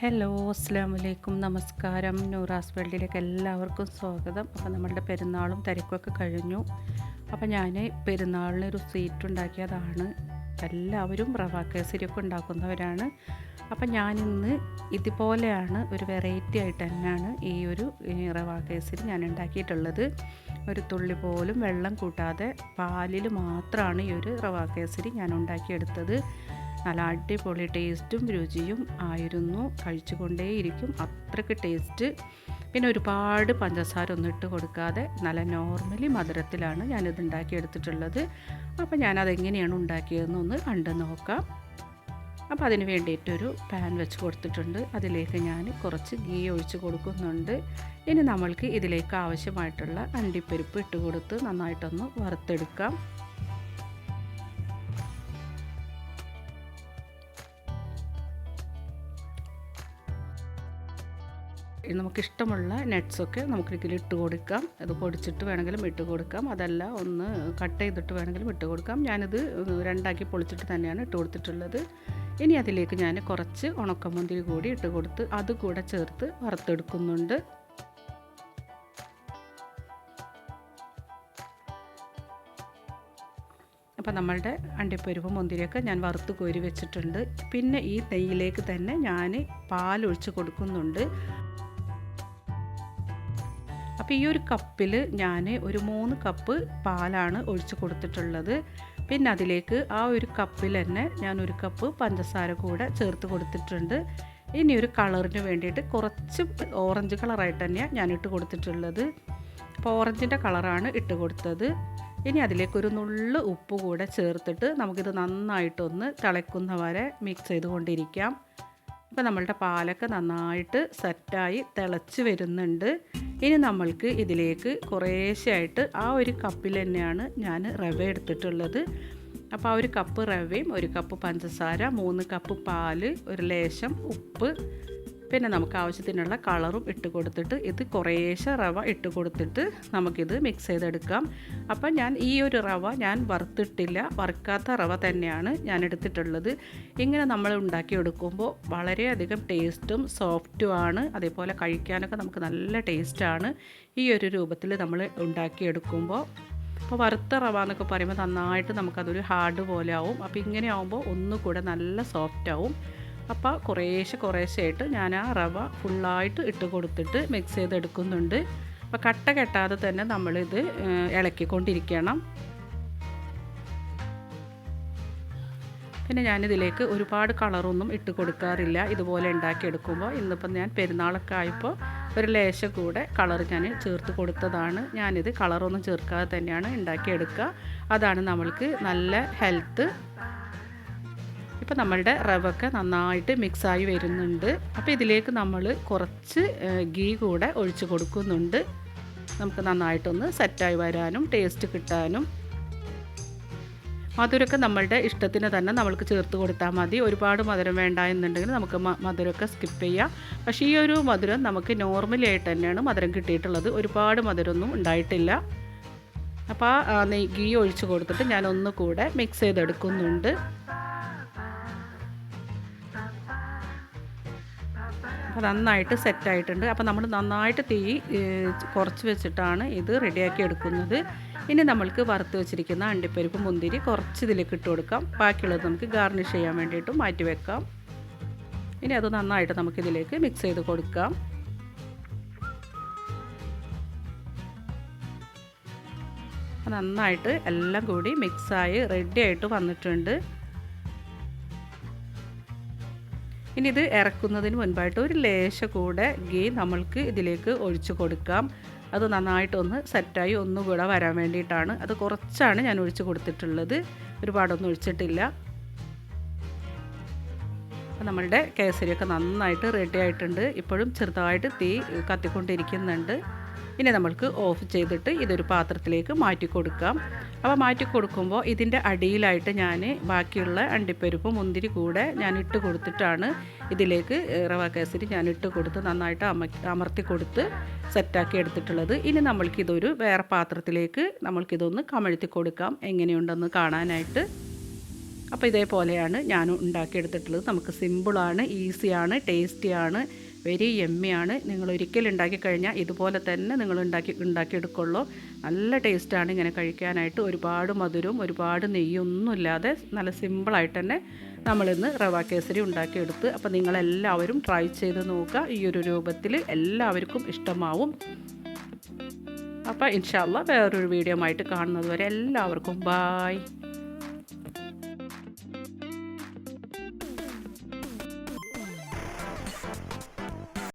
Hello അസ്സാം വലൈക്കും നമസ്കാരം. നൂറാസ് വേൾഡിലേക്ക് എല്ലാവർക്കും സ്വാഗതം. അപ്പോൾ നമ്മളുടെ പെരുന്നാളും തിരക്കൊക്കെ കഴിഞ്ഞു. അപ്പോൾ ഞാൻ പെരുന്നാളിന് ഒരു സ്വീറ്റ് ഉണ്ടാക്കിയതാണ്. എല്ലാവരും റവ കേസരിയൊക്കെ ഉണ്ടാക്കുന്നവരാണ്. അപ്പോൾ ഞാനിന്ന് ഇതുപോലെയാണ് ഒരു വെറൈറ്റി ആയിട്ട് തന്നെയാണ് ഈ ഒരു റവ കേസരി ഞാൻ ഉണ്ടാക്കിയിട്ടുള്ളത്. ഒരു തുള്ളി പോലും വെള്ളം കൂട്ടാതെ പാലിൽ മാത്രമാണ് ഈ ഒരു റവ കേസരി ഞാൻ ഉണ്ടാക്കിയെടുത്തത്. നല്ല അടിപൊളി ടേസ്റ്റും രുചിയും ആയിരുന്നു. കഴിച്ചുകൊണ്ടേയിരിക്കും. അത്രയ്ക്ക് ടേസ്റ്റ്. പിന്നെ ഒരുപാട് പഞ്ചസാര ഒന്നും ഇട്ട് കൊടുക്കാതെ നല്ല നോർമലി മധുരത്തിലാണ് ഞാനിത് ഉണ്ടാക്കിയെടുത്തിട്ടുള്ളത്. അപ്പോൾ ഞാനതെങ്ങനെയാണ് ഉണ്ടാക്കിയതെന്ന് ഒന്ന് കണ്ടു നോക്കാം. അപ്പോൾ അതിന് വേണ്ടിയിട്ടൊരു പാൻ വെച്ച് കൊടുത്തിട്ടുണ്ട്. അതിലേക്ക് ഞാൻ കുറച്ച് ഗീ ഒഴിച്ച് കൊടുക്കുന്നുണ്ട്. ഇനി നമ്മൾക്ക് ഇതിലേക്ക് ആവശ്യമായിട്ടുള്ള അണ്ടിപ്പരിപ്പ് ഇട്ട് കൊടുത്ത് നന്നായിട്ടൊന്ന് വറുത്തെടുക്കാം. നമുക്കിഷ്ടമുള്ള നട്ട്സൊക്കെ നമുക്ക് ഇതിൽ ഇട്ട് കൊടുക്കാം. അത് പൊടിച്ചിട്ട് വേണമെങ്കിലും ഇട്ട് കൊടുക്കാം. അതല്ല ഒന്ന് കട്ട് ചെയ്തിട്ട് വേണമെങ്കിലും ഇട്ട് കൊടുക്കാം. ഞാനിത് രണ്ടാക്കി പൊളിച്ചിട്ട് തന്നെയാണ് ഇട്ട് കൊടുത്തിട്ടുള്ളത്. ഇനി അതിലേക്ക് ഞാൻ കുറച്ച് ഉണക്കമുന്തിരി കൂടി ഇട്ട് കൊടുത്ത് അത് കൂടെ ചേർത്ത് വറുത്തെടുക്കുന്നുണ്ട്. അപ്പോൾ നമ്മളുടെ അണ്ടിപ്പരിപ്പ് മുന്തിരിയൊക്കെ ഞാൻ വറുത്ത് കോരി വെച്ചിട്ടുണ്ട്. പിന്നെ ഈ നെയ്യിലേക്ക് തന്നെ ഞാൻ പാലൊഴിച്ച് കൊടുക്കുന്നുണ്ട്. അപ്പോൾ ഈ ഒരു കപ്പിൽ ഞാൻ ഒരു മൂന്ന് കപ്പ് പാലാണ് ഒഴിച്ച് കൊടുത്തിട്ടുള്ളത്. പിന്നെ അതിലേക്ക് ആ ഒരു കപ്പിൽ തന്നെ ഞാൻ ഒരു കപ്പ് പഞ്ചസാര കൂടെ ചേർത്ത് കൊടുത്തിട്ടുണ്ട്. ഇനി ഒരു കളറിന് വേണ്ടിയിട്ട് കുറച്ച് ഓറഞ്ച് കളറായിട്ട് തന്നെയാണ് ഞാൻ ഇട്ട് കൊടുത്തിട്ടുള്ളത്. അപ്പോൾ ഓറഞ്ചിന്റെ കളറാണ് ഇട്ട് കൊടുത്തത്. ഇനി അതിലേക്ക് ഒരു നുള്ളു ഉപ്പ് കൂടെ ചേർത്തിട്ട് നമുക്കിത് നന്നായിട്ടൊന്ന് തിളയ്ക്കുന്ന വരെ മിക്സ് ചെയ്തുകൊണ്ടിരിക്കാം. ഇപ്പോൾ നമ്മളുടെ പാലൊക്കെ നന്നായിട്ട് സെറ്റായി തിളച്ച് വരുന്നുണ്ട്. ഇനി നമ്മൾക്ക് ഇതിലേക്ക് കുറേശ്ശെയായിട്ട് ആ ഒരു കപ്പിൽ തന്നെയാണ് ഞാൻ റവ എടുത്തിട്ടുള്ളത്. അപ്പോൾ ആ ഒരു കപ്പ് റവയും ഒരു കപ്പ് പഞ്ചസാര മൂന്ന് കപ്പ് പാൽ ഒരു ലേശം ഉപ്പ് പിന്നെ നമുക്ക് ആവശ്യത്തിനുള്ള കളറും ഇട്ട് കൊടുത്തിട്ട് ഇത് കുറേശ്ശെ റവ ഇട്ട് കൊടുത്തിട്ട് നമുക്കിത് മിക്സ് ചെയ്തെടുക്കാം. അപ്പം ഞാൻ ഈ ഒരു റവ ഞാൻ വറുത്തിട്ടില്ല. വറുക്കാത്ത റവ തന്നെയാണ് ഞാൻ എടുത്തിട്ടുള്ളത്. ഇങ്ങനെ നമ്മൾ ഉണ്ടാക്കി ഉണ്ടാക്കിയെടുക്കുമ്പോൾ വളരെയധികം ടേസ്റ്റും സോഫ്റ്റും ആണ്. അതേപോലെ കഴിക്കാനൊക്കെ നമുക്ക് നല്ല ടേസ്റ്റാണ് ഈ ഒരു രൂപത്തിൽ നമ്മൾ ഉണ്ടാക്കിയെടുക്കുമ്പോൾ അപ്പോൾ വറുത്ത റവ എന്നൊക്കെ പറയുമ്പോൾ നന്നായിട്ട് നമുക്കതൊരു ഹാർഡ് പോലെ ആവും. അപ്പോൾ ഇങ്ങനെ ആവുമ്പോൾ ഒന്നുകൂടെ നല്ല സോഫ്റ്റ് ആവും. അപ്പോൾ കുറേശ്ശെ കുറേശ്ശെ ആയിട്ട് ഞാൻ ആ റവ ഫുള്ളായിട്ട് ഇട്ട് കൊടുത്തിട്ട് മിക്സ് ചെയ്തെടുക്കുന്നുണ്ട്. അപ്പോൾ കട്ട കെട്ടാതെ തന്നെ നമ്മളിത് ഇളക്കിക്കൊണ്ടിരിക്കണം. പിന്നെ ഞാനിതിലേക്ക് ഒരുപാട് കളറൊന്നും ഇട്ട് കൊടുക്കാറില്ല. ഇതുപോലെ ഉണ്ടാക്കിയെടുക്കുമ്പോൾ ഇന്നിപ്പം ഞാൻ പെരുന്നാളൊക്കെ ആയപ്പോൾ ഒരു ലേശം കൂടെ കളർ ഞാൻ ചേർത്ത് കൊടുത്തതാണ്. ഞാനിത് കളറൊന്നും ചേർക്കാതെ തന്നെയാണ് ഉണ്ടാക്കിയെടുക്കുക. അതാണ് നമ്മൾക്ക് നല്ല ഹെൽത്ത് ഇപ്പോൾ നമ്മളുടെ റവൊക്കെ നന്നായിട്ട് മിക്സായി വരുന്നുണ്ട്. അപ്പോൾ ഇതിലേക്ക് നമ്മൾ കുറച്ച് ഗീ കൂടെ ഒഴിച്ച് കൊടുക്കുന്നുണ്ട്. നമുക്ക് നന്നായിട്ടൊന്ന് സെറ്റായി വരാനും ടേസ്റ്റ് കിട്ടാനും. മധുരമൊക്കെ നമ്മളുടെ ഇഷ്ടത്തിന് തന്നെ നമ്മൾക്ക് ചേർത്ത് കൊടുത്താൽ മതി. ഒരുപാട് മധുരം വേണ്ട എന്നുണ്ടെങ്കിൽ നമുക്ക് മധുരമൊക്കെ സ്കിപ്പ് ചെയ്യാം. പക്ഷേ ഈ ഒരു മധുരം നമുക്ക് നോർമലി ആയിട്ട് തന്നെയാണ് മധുരം കിട്ടിയിട്ടുള്ളത്. ഒരുപാട് മധുരമൊന്നും ഉണ്ടായിട്ടില്ല. അപ്പോൾ ആ നെയ് ഗീ ഒഴിച്ച് കൊടുത്തിട്ട് ഞാൻ ഒന്നുകൂടെ മിക്സ് ചെയ്തെടുക്കുന്നുണ്ട്. നന്നായിട്ട് സെറ്റായിട്ടുണ്ട് അപ്പോൾ നമ്മൾ നന്നായിട്ട് തീ കുറച്ച് വെച്ചിട്ടാണ് ഇത് റെഡിയാക്കി എടുക്കുന്നത്. ഇനി നമ്മൾക്ക് വറുത്ത് വെച്ചിരിക്കുന്ന അണ്ടിപ്പരിപ്പ് മുന്തിരി കുറച്ച് ഇതിലേക്ക് ഇട്ട് കൊടുക്കാം. ബാക്കിയുള്ളത് നമുക്ക് ഗാർണിഷ് ചെയ്യാൻ വേണ്ടിയിട്ട് മാറ്റി വെക്കാം. ഇനി അത് നന്നായിട്ട് നമുക്കിതിലേക്ക് മിക്സ് ചെയ്ത് കൊടുക്കാം. നന്നായിട്ട് എല്ലാം കൂടി മിക്സായി റെഡി ആയിട്ട് വന്നിട്ടുണ്ട്. ഇനി ഇത് ഇറക്കുന്നതിന് മുൻപായിട്ട് ഒരു ലേശ കൂടെ ഗീ നമ്മൾക്ക് ഇതിലേക്ക് ഒഴിച്ചു കൊടുക്കാം. അത് നന്നായിട്ടൊന്ന് സെറ്റായി ഒന്നുകൂടെ വരാൻ വേണ്ടിയിട്ടാണ്. അത് കുറച്ചാണ് ഞാൻ ഒഴിച്ചു കൊടുത്തിട്ടുള്ളത്. ഒരുപാടൊന്നും ഒഴിച്ചിട്ടില്ല. നമ്മളുടെ കേസരിയൊക്കെ നന്നായിട്ട് റെഡി ആയിട്ടുണ്ട്. ഇപ്പോഴും ചെറുതായിട്ട് തീ കത്തിക്കൊണ്ടിരിക്കുന്നുണ്ട്. ഇനി നമ്മൾക്ക് ഓഫ് ചെയ്തിട്ട് ഇതൊരു പാത്രത്തിലേക്ക് മാറ്റി കൊടുക്കാം. അപ്പോൾ മാറ്റി കൊടുക്കുമ്പോൾ ഇതിന്റെ അടിയിലായിട്ട് ഞാൻ ബാക്കിയുള്ള അണ്ടിപ്പരിപ്പ് മുന്തിരി കൂടെ ഞാൻ ഇട്ട് കൊടുത്തിട്ടാണ് ഇതിലേക്ക് റവ കേസരി ഞാൻ ഇട്ട് കൊടുത്ത് നന്നായിട്ട് അമ അമർത്തി കൊടുത്ത് സെറ്റാക്കി എടുത്തിട്ടുള്ളത്. ഇനി നമ്മൾക്കിതൊരു വേറെ പാത്രത്തിലേക്ക് നമ്മൾക്കിതൊന്ന് കമഴ്ത്തി കൊടുക്കാം. എങ്ങനെയുണ്ടെന്ന് കാണാനായിട്ട്. അപ്പോൾ ഇതേപോലെയാണ് ഞാൻ ഉണ്ടാക്കിയെടുത്തിട്ടുള്ളത്. നമുക്ക് സിമ്പിളാണ് ഈസിയാണ് ടേസ്റ്റിയാണ്. വെരി എമ്മിയാണ് നിങ്ങൾ ഒരിക്കലും ഉണ്ടാക്കി കഴിഞ്ഞാൽ ഇതുപോലെ തന്നെ നിങ്ങൾ ഉണ്ടാക്കി ഉണ്ടാക്കിയെടുക്കുള്ളൂ. നല്ല ടേസ്റ്റാണ് ഇങ്ങനെ കഴിക്കാനായിട്ട്. ഒരുപാട് മധുരവും ഒരുപാട് നെയ്യൊന്നും ഇല്ലാതെ നല്ല സിമ്പിളായിട്ട് തന്നെ നമ്മളിന്ന് റവ കേസരി ഉണ്ടാക്കിയെടുത്ത് അപ്പോൾ നിങ്ങളെല്ലാവരും ട്രൈ ചെയ്ത് നോക്കുക. ഈ ഒരു രൂപത്തിൽ എല്ലാവർക്കും ഇഷ്ടമാവും. അപ്പോൾ ഇൻഷാല്ല വേറൊരു വീഡിയോ ആയിട്ട് കാണുന്നത് വരെ എല്ലാവർക്കും ബായ്